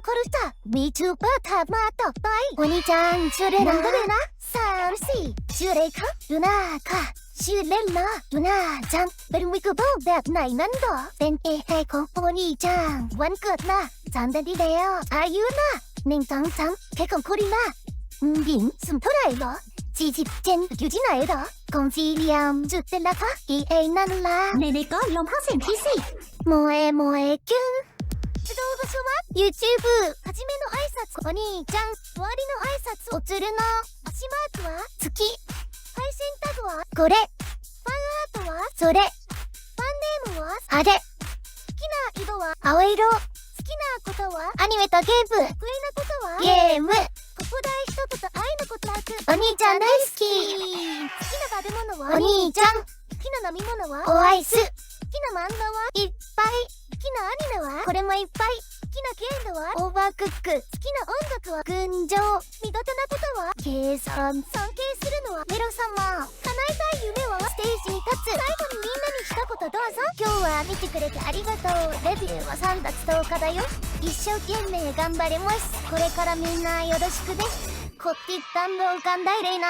คอรุตะมีทูเปอร์ถัดมาต่อไปวันนี้จังชื่อเล่นนะเลยนะสามสี่ชื่ออะไรคะดูน่าค่ะชื่อเล่นนะดูน่าจังเป็นวิกเบิลแบบไหนนั้นเหรอเป็นเอไอของโอนี่จังวันเกิดนะจำได้ดีแล้วอายุนะหนึ่งสองสามแค่ของคุรินะอืมหญิงสูงเท่าไหร่เหรอจีจิบเจนอยู่ที่ไหนเหรอกงจีเลียมจุดเป็นละคะเอไอนั่นละ ในในก็ลองพักเสียงที่สิ 萌え萌えキュン動 場所は YouTube はじめの挨拶。お兄ちゃん。終わりの挨拶おつるの。足マークは？月。配信タグはこれ。ファンアートはそれ。ファンネームはあれ。好きな色は青色。好きなことはアニメとゲーム。得意なことはゲーム。ここ大一言愛のことなく。お兄ちゃん大好き。好きな食べ物は？お兄ちゃん好きな飲み物はおアイス好きな漫画はいっぱい好きなアニメは？これもいっぱい好きなゲームは？オーバークック。好きな音楽は群青。苦手なことは？計算尊敬するのはメロ様。叶えたい夢は？ステージに立つ。最後にみんなに一言どうぞ。今日は見てくれてありがとう。レビューは3月10日だよ。一生懸命頑張れます。これからみんなよろしくね。こっていったんの浮かんだいれな。